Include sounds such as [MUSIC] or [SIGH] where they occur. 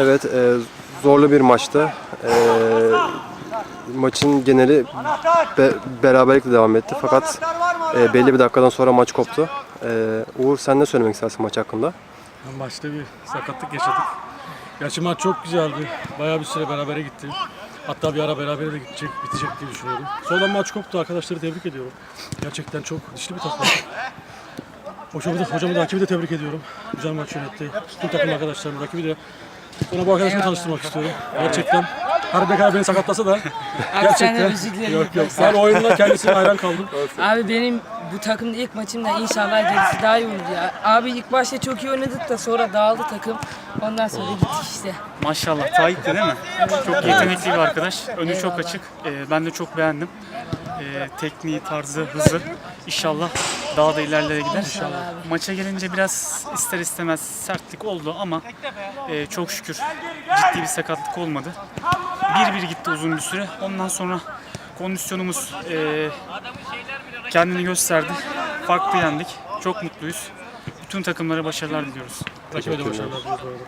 Evet, e, zorlu bir maçtı. E, maçın geneli be- beraberlikle devam etti. Fakat e, belli bir dakikadan sonra maç koptu. E, Uğur sen ne söylemek istersin maç hakkında? Maçta bir sakatlık yaşadık. Gerçi maç çok güzeldi. Bayağı bir süre berabere gitti. Hatta bir ara berabere de gidecek, bitecek diye düşünüyordum. Sonradan maç koptu. Arkadaşları tebrik ediyorum. Gerçekten çok dişli bir takım. Hocamı da, hocamı da rakibi de tebrik ediyorum. Güzel maç yönetti. Tüm takım arkadaşlarım, rakibi de. Ona bu arkadaşımı tanıştırmak istiyorum. Gerçekten her ne kadar beni sakatlasa da [LAUGHS] Abi gerçekten yok yok. Ben oyunla kendisine hayran kaldım. Abi benim bu takımda ilk maçımda inşallah gerisi daha iyi olur ya. Abi ilk başta çok iyi oynadık da sonra dağıldı takım. Ondan sonra gittik işte. Maşallah Tayyip de değil mi? Çok yetenekli bir arkadaş. Önü çok açık. Ee, ben de çok beğendim. Ee, tekniği, tarzı, hızı. İnşallah daha da ilerlere gider. Maça gelince biraz ister istemez sertlik oldu ama e, çok şükür ciddi bir sakatlık olmadı. 1-1 gitti uzun bir süre. Ondan sonra kondisyonumuz e, kendini gösterdi. Farklı yendik. Çok mutluyuz. Bütün takımlara başarılar diliyoruz. Rakibe de başarılar diliyorum